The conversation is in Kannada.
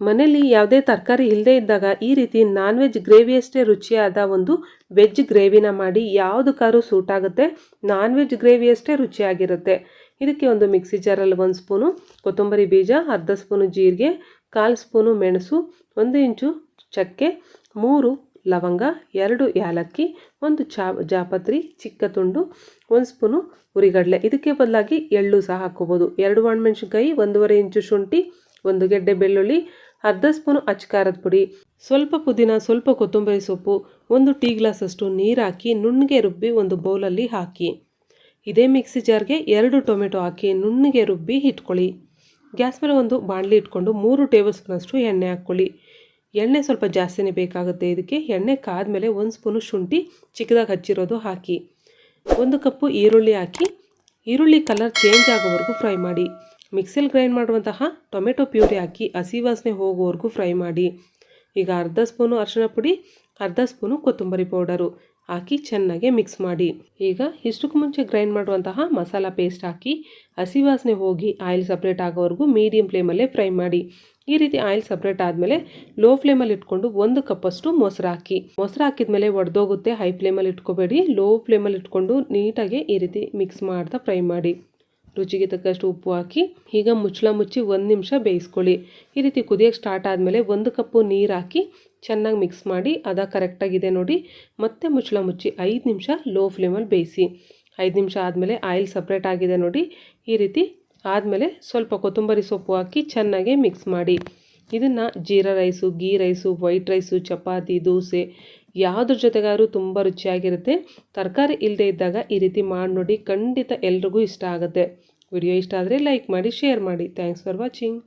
ಮನೇಲಿ ಯಾವುದೇ ತರಕಾರಿ ಇಲ್ಲದೆ ಇದ್ದಾಗ ಈ ರೀತಿ ನಾನ್ ವೆಜ್ ಗ್ರೇವಿಯಷ್ಟೇ ರುಚಿಯಾದ ಒಂದು ವೆಜ್ ಗ್ರೇವಿನ ಮಾಡಿ ಯಾವುದಕ್ಕಾದ್ರೂ ಸೂಟ್ ಆಗುತ್ತೆ ನಾನ್ ವೆಜ್ ಗ್ರೇವಿಯಷ್ಟೇ ರುಚಿಯಾಗಿರುತ್ತೆ. ಇದಕ್ಕೆ ಒಂದು ಮಿಕ್ಸಿ ಜಾರಲ್ಲಿ ಒಂದು ಸ್ಪೂನು ಕೊತ್ತಂಬರಿ ಬೀಜ, ಅರ್ಧ ಸ್ಪೂನು ಜೀರಿಗೆ, ಕಾಲು ಸ್ಪೂನು ಮೆಣಸು, ಒಂದು ಇಂಚು ಚಕ್ಕೆ, ಮೂರು ಲವಂಗ, ಎರಡು ಏಲಕ್ಕಿ ಒಂದು ಚಾ, ಜಾಪತ್ರಿ, ಚಿಕ್ಕ ತುಂಡು, ಒಂದು ಸ್ಪೂನು ಉರಿಗಡಲೆ. ಇದಕ್ಕೆ ಬದಲಾಗಿ ಎಳ್ಳು ಸಹ ಹಾಕ್ಕೋಬೋದು. ಎರಡು ಒಣಮೆಣ್ಸಿನ್ಕಾಯಿ, ಒಂದೂವರೆ ಇಂಚು ಶುಂಠಿ, ಒಂದು ಗೆಡ್ಡೆ ಬೆಳ್ಳುಳ್ಳಿ ಅರ್ಧ ಸ್ಪೂನು ಅಚ್ಚಕಾರದ ಪುಡಿ, ಸ್ವಲ್ಪ ಪುದೀನ, ಸ್ವಲ್ಪ ಕೊತ್ತಂಬರಿ ಸೊಪ್ಪು, ಒಂದು ಟೀ ಗ್ಲಾಸಷ್ಟು ನೀರು ಹಾಕಿ ನುಣ್ಣಗೆ ರುಬ್ಬಿ ಒಂದು ಬೌಲಲ್ಲಿ ಹಾಕಿ. ಇದೇ ಮಿಕ್ಸಿ ಜಾರ್ಗೆ ಎರಡು ಟೊಮೆಟೊ ಹಾಕಿ ನುಣ್ಣಗೆ ರುಬ್ಬಿ ಇಟ್ಕೊಳ್ಳಿ. ಗ್ಯಾಸ್ ಮೇಲೆ ಒಂದು ಬಾಣಲಿ ಇಟ್ಕೊಂಡು ಮೂರು ಟೇಬಲ್ ಸ್ಪೂನಷ್ಟು ಎಣ್ಣೆ ಹಾಕ್ಕೊಳ್ಳಿ. ಎಣ್ಣೆ ಸ್ವಲ್ಪ ಜಾಸ್ತಿನೇ ಬೇಕಾಗುತ್ತೆ. ಇದಕ್ಕೆ ಎಣ್ಣೆ ಕಾದ್ಮೇಲೆ ಒಂದು ಸ್ಪೂನು ಶುಂಠಿ ಚಿಕ್ಕದಾಗಿ ಹಚ್ಚಿರೋದು ಹಾಕಿ. ಒಂದು ಕಪ್ಪು ಈರುಳ್ಳಿ ಹಾಕಿ, ಈರುಳ್ಳಿ ಕಲರ್ ಚೇಂಜ್ ಆಗೋವರೆಗೂ ಫ್ರೈ ಮಾಡಿ. ಮಿಕ್ಸಿಲಿ ಗ್ರೈಂಡ್ ಮಾಡುವಂತಹ ಟೊಮೆಟೊ ಪ್ಯೂರಿ ಹಾಕಿ ಹಸಿ ವಾಸನೆ ಹೋಗೋವರೆಗೂ ಫ್ರೈ ಮಾಡಿ. ಈಗ ಅರ್ಧ ಸ್ಪೂನು ಅರಿಶಿನ ಪುಡಿ, ಅರ್ಧ ಸ್ಪೂನು ಕೊತ್ತಂಬರಿ ಪೌಡರು ಹಾಕಿ ಚೆನ್ನಾಗಿ ಮಿಕ್ಸ್ ಮಾಡಿ. ಈಗ ಇಷ್ಟಕ್ಕೂ ಮುಂಚೆ ಗ್ರೈಂಡ್ ಮಾಡುವಂತಹ ಮಸಾಲಾ ಪೇಸ್ಟ್ ಹಾಕಿ ಹಸಿ ವಾಸನೆ ಹೋಗಿ ಆಯಿಲ್ ಸಪ್ರೇಟ್ ಆಗೋವರೆಗೂ ಮೀಡಿಯಂ ಫ್ಲೇಮಲ್ಲೇ ಫ್ರೈ ಮಾಡಿ. ಈ ರೀತಿ ಆಯಿಲ್ ಸಪ್ರೇಟ್ ಆದಮೇಲೆ ಲೋ ಫ್ಲೇಮಲ್ಲಿ ಇಟ್ಕೊಂಡು ಒಂದು ಕಪ್ಪಷ್ಟು ಮೊಸರು ಹಾಕಿ. ಮೊಸರು ಹಾಕಿದ್ಮೇಲೆ ಒಡೆದೋಗುತ್ತೆ, ಹೈ ಫ್ಲೇಮಲ್ಲಿ ಇಟ್ಕೋಬೇಡಿ. ಲೋ ಫ್ಲೇಮಲ್ಲಿ ಇಟ್ಕೊಂಡು ನೀಟಾಗಿ ಈ ರೀತಿ ಮಿಕ್ಸ್ ಮಾಡ್ತಾ ಫ್ರೈ ಮಾಡಿ. ರುಚಿಗೆ ತಕ್ಕಷ್ಟು ಉಪ್ಪು ಹಾಕಿ, ಈಗ ಮುಚ್ಚಳ ಮುಚ್ಚಿ ಒಂದು ನಿಮಿಷ ಬೇಯಿಸ್ಕೊಳ್ಳಿ. ಈ ರೀತಿ ಕುದಿಯೋಕ್ಕೆ ಸ್ಟಾರ್ಟ್ ಆದಮೇಲೆ ಒಂದು ಕಪ್ಪು ನೀರು ಹಾಕಿ ಚೆನ್ನಾಗಿ ಮಿಕ್ಸ್ ಮಾಡಿ, ಅದ ಕರೆಕ್ಟಾಗಿದೆ ನೋಡಿ. ಮತ್ತೆ ಮುಚ್ಚಳ ಮುಚ್ಚಿ ಐದು ನಿಮಿಷ ಲೋ ಫ್ಲೇಮಲ್ಲಿ ಬೇಯಿಸಿ. ಐದು ನಿಮಿಷ ಆದಮೇಲೆ ಆಯಿಲ್ ಸಪ್ರೇಟ್ ಆಗಿದೆ ನೋಡಿ. ಈ ರೀತಿ ಆದಮೇಲೆ ಸ್ವಲ್ಪ ಕೊತ್ತಂಬರಿ ಸೊಪ್ಪು ಹಾಕಿ ಚೆನ್ನಾಗಿ ಮಿಕ್ಸ್ ಮಾಡಿ. ಇದನ್ನು jeera rice ghee rice white rice chapati, dosa ಯಾವುದ್ರ ಜೊತೆಗಾದ್ರೂ ತುಂಬ ರುಚಿಯಾಗಿರುತ್ತೆ. ತರಕಾರಿ ಇಲ್ಲದೆ ಇದ್ದಾಗ ಈ ರೀತಿ ಮಾಡಿ ನೋಡಿ ಖಂಡಿತ ಎಲ್ರಿಗೂ ಇಷ್ಟ ಆಗುತ್ತೆ. ವಿಡಿಯೋ ಇಷ್ಟ ಆದರೆ ಲೈಕ್ ಮಾಡಿ, ಶೇರ್ ಮಾಡಿ. Thanks for watching